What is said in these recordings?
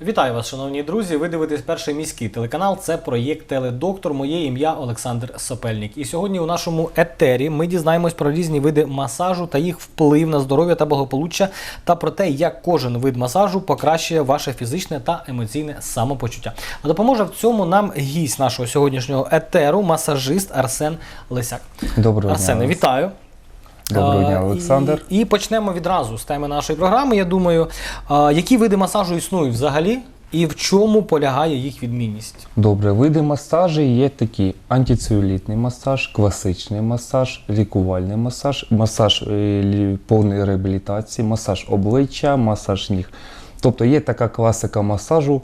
Вітаю вас, шановні друзі. Ви дивитесь перший міський телеканал. Це проєкт Теледоктор. Моє ім'я Олександр Сопельник. І сьогодні у нашому етері ми дізнаємось про різні види масажу та їх вплив на здоров'я та благополуччя, та про те, як кожен вид масажу покращує ваше фізичне та емоційне самопочуття. А допоможе в цьому нам гість нашого сьогоднішнього етеру, масажист Арсен Лисяк. Доброго Арсене, дня. вітаю. Доброго дня, Олександр. І, і почнемо відразу з теми нашої програми. Я думаю, які види масажу існують взагалі, і в чому полягає їх відмінність? Добре, види масажу є такі: антицелюлітний масаж, класичний масаж, лікувальний масаж, масаж е, повної реабілітації, масаж обличчя, масаж ніг. Тобто є така класика масажу.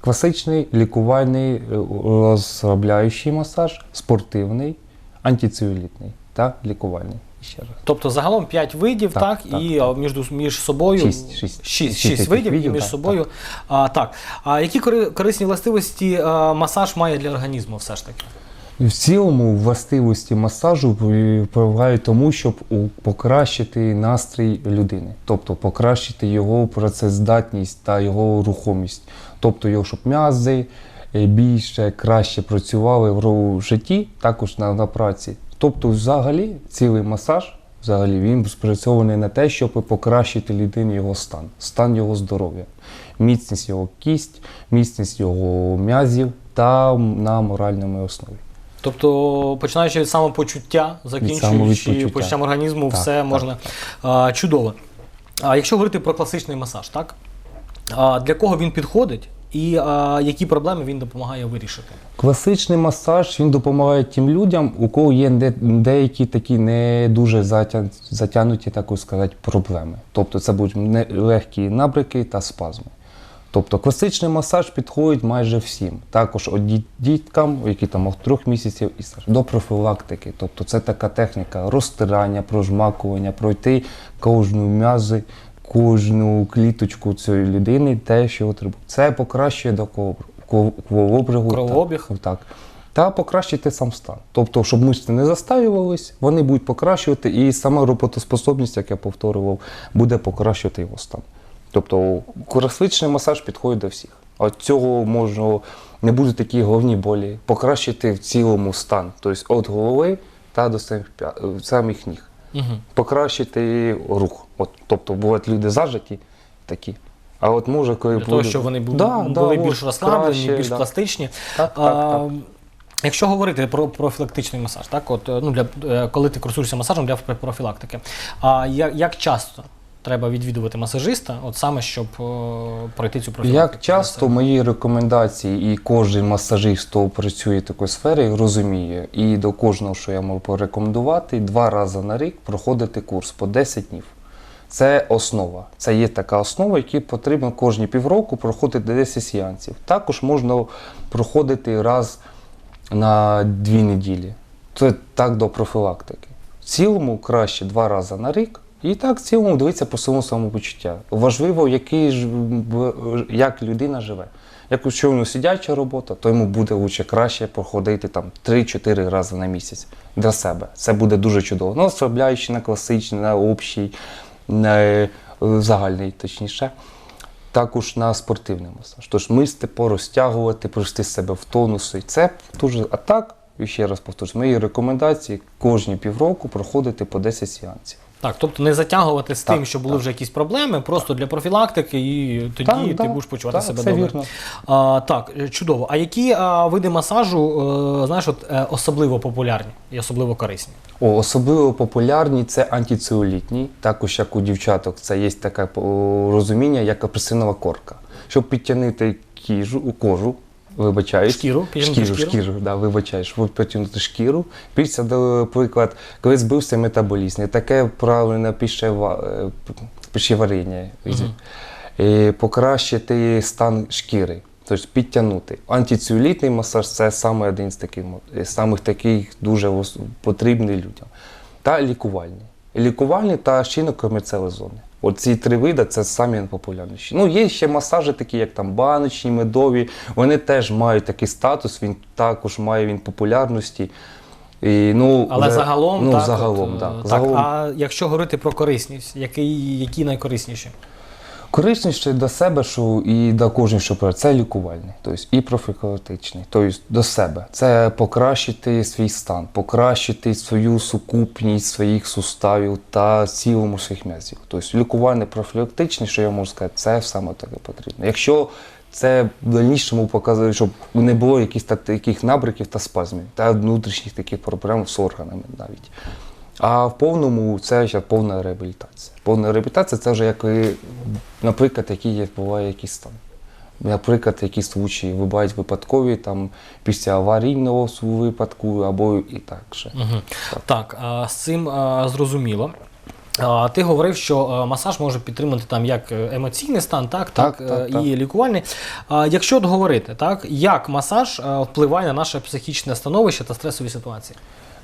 Класичний, лікувальний, е, розслабляючий масаж, спортивний, антицелюлітний та лікувальний. Ще раз. Тобто загалом 5 видів, так, Так, так, і а, між, між собою Шість, шість. шість, Шість таких видів, і видів, між так, собою. А, так. А які корисні властивості а, масаж має для організму все ж таки? В цілому властивості масажу впливають тому, щоб покращити настрій людини, тобто покращити його працездатність та його рухомість, тобто його, щоб м'язи е, більше краще працювали в житті, також на, на праці. Тобто, взагалі, цілий масаж. Взагалі він спрацьований на те, щоб покращити людині його стан, стан його здоров'я, міцність його кість, міцність його м'язів та на моральному основі. Тобто, починаючи від самопочуття, закінчуючи самовідпочуття. почуттям організму, Так, все так, можна А, чудово. А якщо говорити про класичний масаж, так? А, для кого він підходить і а, які проблеми він допомагає вирішити? Класичний масаж він допомагає тим людям, у кого є де- деякі такі не дуже затя- затягнуті, так сказати, проблеми. Тобто це будуть легкі набрики та спазми. Тобто класичний масаж підходить майже всім. Також от діткам, які там від трьох місяців і старше, до профілактики. Тобто це така техніка розтирання, прожмакування, пройти кожну м'язи, кожну кліточку цієї людини, те, що потребує. Це покращує до кровообігу. Кровообіг. Так, так. Та покращити сам стан. Тобто, щоб мишці не застаювались, вони будуть покращувати, і сама роботоспособність, як я повторював, буде покращувати його стан. Тобто класичний масаж підходить до всіх. От цього можна не буде такі головні болі, покращити в цілому стан, тобто від голови та до самих, самих ніг. Угу. Покращити рух. От, тобто бувають люди зажаті такі. А от може, коли Для того, щоб вони були, Да, да, були от, більш розслаблені, краще, більш да. пластичні. Так, так, А, так. Якщо говорити про профілактичний масаж, так от ну для е, коли ти користуєшся масажем для профілактики, а як, як часто треба відвідувати масажиста, от саме щоб е, пройти цю профілактику? Як часто мої рекомендації, і кожен масажист, хто працює в такій сфері, розуміє, і до кожного, що я можу порекомендувати, два рази на рік проходити курс по 10 днів. Це основа. Це є така основа, яку потрібно кожні півроку проходити 10 сеансів. Також можна проходити раз на дві неділі. Це так до профілактики. В цілому краще два рази на рік. І так в цілому дивитися по своєму самопочуття. Важливо, який як людина живе. Якщо нього сидяча робота, то йому буде лучше краще проходити там 3-4 рази на місяць для себе. Це буде дуже чудово. Ну, ослабляючи на класичний, на общий, загальний, точніше. Також на спортивний масаж. Тож мисти порозтягувати, привести себе в тонус. І це дуже. А так, і ще раз повторюсь, мої рекомендації кожні півроку проходити по 10 сеансів. Так, тобто не затягувати з Так, тим, що були так. вже якісь проблеми, просто для профілактики, і тоді Так, ти так, будеш почувати так, себе це добре. вірно. А, так, чудово. А які а, види масажу, е, знаєш, от, е, особливо популярні і особливо корисні? О, особливо популярні це антицелюлітні. Також як у дівчаток, це є таке розуміння, як апельсинова корка. Щоб підтягнути кіжу, кожу, вибачаюсь. Шкіру, шкіру, шкіру. шкіру, да, вибачаєш, щоб підтягнути шкіру. Після, наприклад, коли збився метаболізм, таке правильне е, пищеваріння. І покращити стан шкіри. Тобто підтягнути. Антицелюлітний масаж це саме один з таких е, самих таких дуже потрібний людям. Та лікувальний. Лікувальний та щінно-комерціалізований. Оці три види це самі популярніші. Ну, є ще масажі, такі як там баночні, медові. Вони теж мають такий статус, він також має він популярності. І, ну, Але вже- загалом, ну, так, загалом, от, да. е, так. загалом А якщо говорити про корисність, які, які найкорисніші? Корисніше до себе, що і до кожного, що це лікувальний, тобто і профілактичний, тобто до себе. Це покращити свій стан, покращити свою сукупність своїх суставів та цілому своїх м'язів. Тобто лікувальний профілактичний, що я можу сказати, це саме таке потрібно. Якщо це в дальнішому показує, щоб не було якихось таких набриків та спазмів, та внутрішніх таких проблем з органами навіть. А в повному це вже повна реабілітація. Повна реабілітація це вже як, наприклад, який є, буває якийсь стан. Наприклад, якісь случаї бувають випадкові там, після аварійного випадку або і так же. Угу. Так, а, з цим а, зрозуміло. Ти говорив, що масаж може підтримати там як е, емоційний стан, так, так, Так, так, е, так. і лікувальний. Якщо от говорити, так, як масаж впливає на наше психічне становище та стресові ситуації?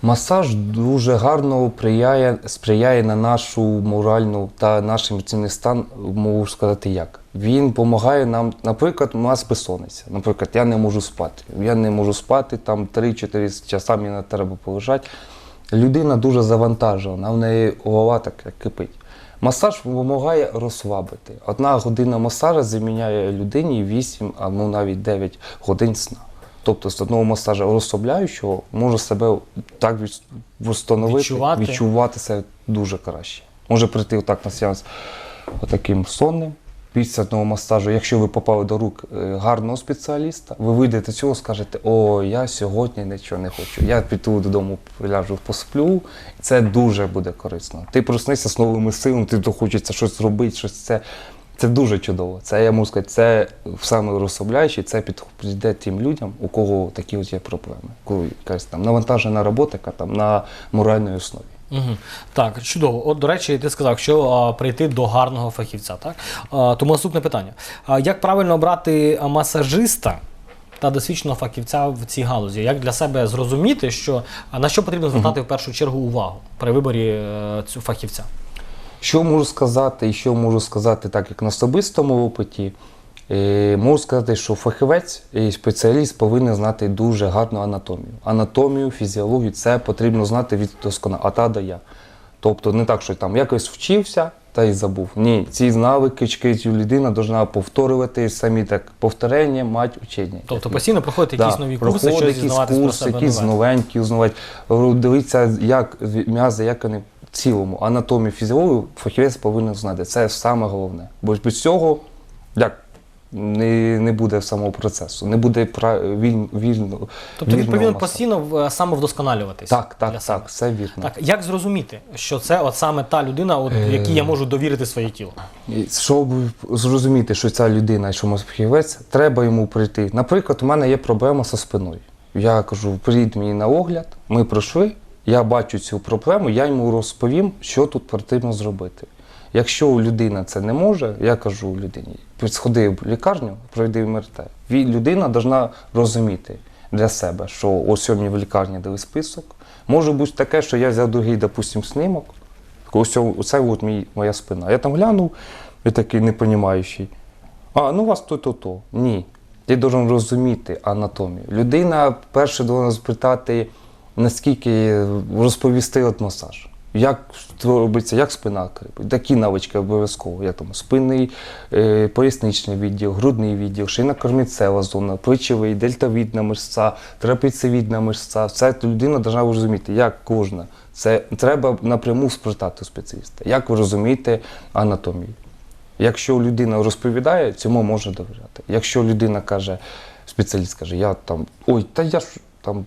Масаж дуже гарно сприяє, сприяє на нашу моральну та наш емоційний стан, можу сказати як. Він допомагає нам, наприклад, у нас безсонниця. Наприклад, я не можу спати. Я не можу спати, там 3-4 часа мені треба полежати. Людина дуже завантажена, в неї голова так як кипить. Масаж допомагає розслабити. Одна година масажа заміняє людині 8, а ну навіть 9 годин сна. Тобто з одного масажа розслабляючого може себе так встановити, Відчувати. відчувати себе дуже краще. Може прийти отак на сеанс отаким сонним. Після масажу, якщо ви попали до рук е, гарного спеціаліста, ви вийдете цього, скажете, о, я сьогодні нічого не хочу. Я піду додому, ляжу, посплю. Це дуже буде корисно. Ти проснешся з новими силами, ти хочеться щось зробити, щось це. Це дуже чудово. Це я можу сказати, це саме розслабляюче, це під- підійде тим людям, у кого такі от є проблеми. Коли якась там навантажена робота, яка там на моральній основі. Угу. Так, чудово. От, до речі, ти сказав, що а, прийти до гарного фахівця. Так? А, тому наступне питання. А, як правильно обрати масажиста та досвідченого фахівця в цій галузі? Як для себе зрозуміти, що, а на що потрібно звертати в першу чергу увагу при виборі е, цього фахівця? Що можу сказати, і що можу сказати, так як на особистому опиті, е, можу сказати, що фахівець і спеціаліст повинен знати дуже гарну анатомію. Анатомію, фізіологію це потрібно знати від досконало, а та до я. Тобто не так, що там якось вчився та й забув. Ні, ці навики цю людина повинна повторювати самі так повторення, мать учення. Тобто постійно проходити якісь нові курси, щось якісь курси, якісь нове. новенькі узнавати. Дивіться, як м'язи, як вони в цілому. Анатомію, фізіологію фахівець повинен знати. Це саме головне. Бо без цього як, не, не буде самого процесу, не буде пра- віль, вільно. Тобто він повинен постійно в- самовдосконалюватись. Так, так, себе. так, все вірно. Так, як зрозуміти, що це от саме та людина, от, якій я можу довірити своє тіло? Щоб зрозуміти, що ця людина, що фахівець, треба йому прийти. Наприклад, у мене є проблема зі спиною. Я кажу, прийдь мені на огляд, ми пройшли, я бачу цю проблему, я йому розповім, що тут потрібно зробити. Якщо людина це не може, я кажу людині, сходи в лікарню, пройди МРТ. Людина повинна розуміти для себе, що ось сьогодні в лікарні дали список. Може бути таке, що я взяв другий, допустим, снимок, Ось оце от мій, моя спина. Я там глянув, і такий непонімаючий. А, ну у вас то-то-то. Ні. Ти должен розуміти анатомію. Людина перше повинна спитати, наскільки розповісти от масаж. Як робиться, як спина кріпить. Такі навички обов'язково. Я там спинний, е, поясничний відділ, грудний відділ, шийна корміцева зона, плечовий, дельтовідна мишця, трапецевідна мишця. Це людина повинна розуміти, як кожна. Це треба напряму спитати спеціаліста. Як ви розумієте анатомію? Якщо людина розповідає, цьому можна довіряти. Якщо людина каже, спеціаліст каже, я там, ой, та я ж там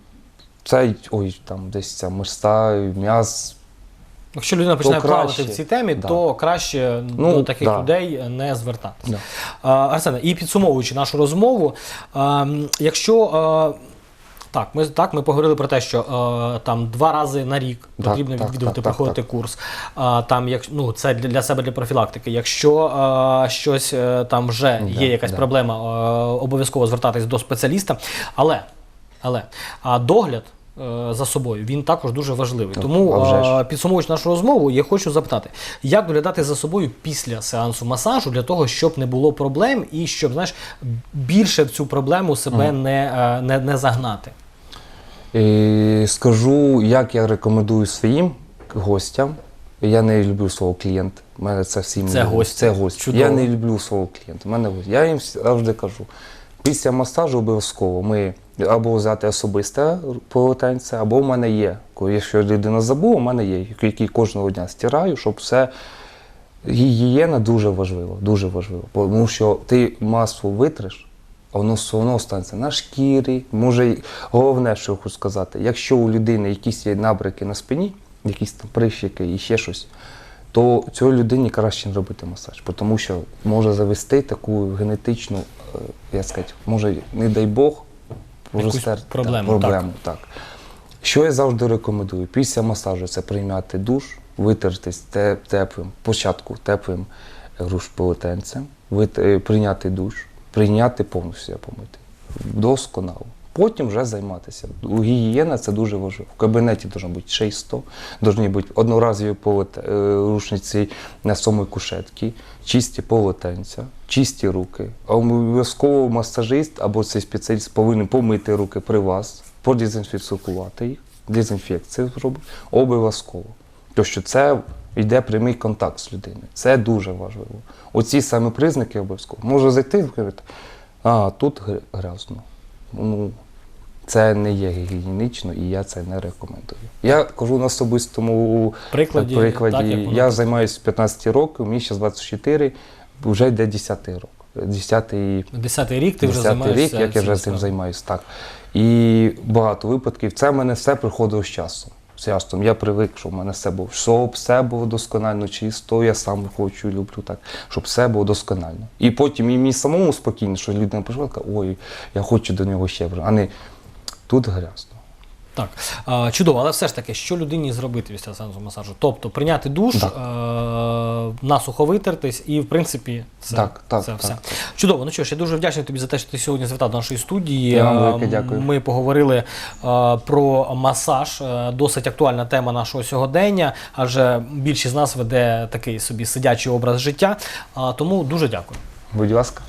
цей, ой, там десь ця мишця, м'яз. Якщо людина починає краще. плавати в цій темі, Да. то краще Ну, до таких да. людей не звертатися. Да. А, Арсене, і підсумовуючи нашу розмову, а, якщо а, так, ми так ми поговорили про те, що там два рази на рік потрібно так, відвідувати, так, так, проходити курс. А, там як ну це для, для себе для профілактики. Якщо щось е, там вже Да, є якась да. проблема, обов'язково звертатись до спеціаліста. Але, але а догляд. Е, За собою він також дуже важливий. Тому вже ж. е, підсумовуючи нашу розмову, я хочу запитати, як доглядати за собою після сеансу масажу для того, щоб не було проблем і щоб знаєш більше в цю проблему себе не, е, не, не загнати. І скажу, як я рекомендую своїм гостям. Я не люблю слово клієнт. У мене це всі Це гості. Це гості. Чудово. Я не люблю свого клієнта. У Мене гості. Я їм завжди кажу. Після масажу обов'язково ми або взяти особисте полотенце, або в мене є. Якщо людина забула, у мене є, які кожного дня стираю, щоб все. Гігієна дуже важлива, дуже важливо. Тому що ти масло витриш, а воно все одно останеться на шкірі. Може, головне, що я хочу сказати, якщо у людини якісь є набрики на спині, якісь там прищики і ще щось, то цій людині краще не робити масаж, тому що може завести таку генетичну, е, як сказати, може, не дай Бог, Якусь розтер- проблему, так, проблему так. Що я завжди рекомендую? Після масажу це прийняти душ, витертись те- теплим, спочатку теплим груш полотенцем, вит- е, прийняти душ, прийняти повністю себе помити. Досконало. Потім вже займатися. Гігієна це дуже важливо. В кабінеті має бути чисто, повинні бути одноразові полоте- е, рушниці на самій кушетці, чисті полотенця, чисті руки. А обов'язково масажист або цей спеціаліст повинен помити руки при вас, продезінфікувати їх, дезінфекцію зробити. Обов'язково. Тому що це йде прямий контакт з людиною. Це дуже важливо. Оці саме признаки обов'язково. Може зайти і говорити, а тут гр- грязно. Ну, це не є гігієнічно і я це не рекомендую. Я кажу на особистому Прикладі, прикладі. так, як я займаюся 15 років, мені зараз 24, вже йде 10 рок. 10 Десятий рік ти вже 10 займаєшся. рік, як я вже цим займаюся, так. І багато випадків. Це в мене все приходило з часом. З часом. Я привик, щоб в мене все було. Щоб все було досконально чисто, я сам хочу і люблю так, щоб все було досконально. І потім і мені самому спокійно, що людина прийшла, каже, ой, я хочу до нього ще, а не тут грязно. Так, чудово, але все ж таки, що людині зробити після сеансу масажу? Тобто прийняти душ, е- насухо витертись, і в принципі це, Так, так, це так, все. так. Чудово. Ну що ж, я дуже вдячний тобі за те, що ти сьогодні завітав до нашої студії. Я вам велике дякую. Ми поговорили е, про масаж, е, досить актуальна тема нашого сьогодення, адже більшість з нас веде такий собі сидячий образ життя. Тому дуже дякую. Будь ласка.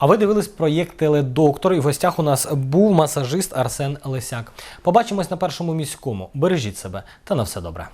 А ви дивились проєкт Теледоктор, і в гостях у нас був масажист Арсен Лисяк. Побачимось на першому міському. Бережіть себе та на все добре.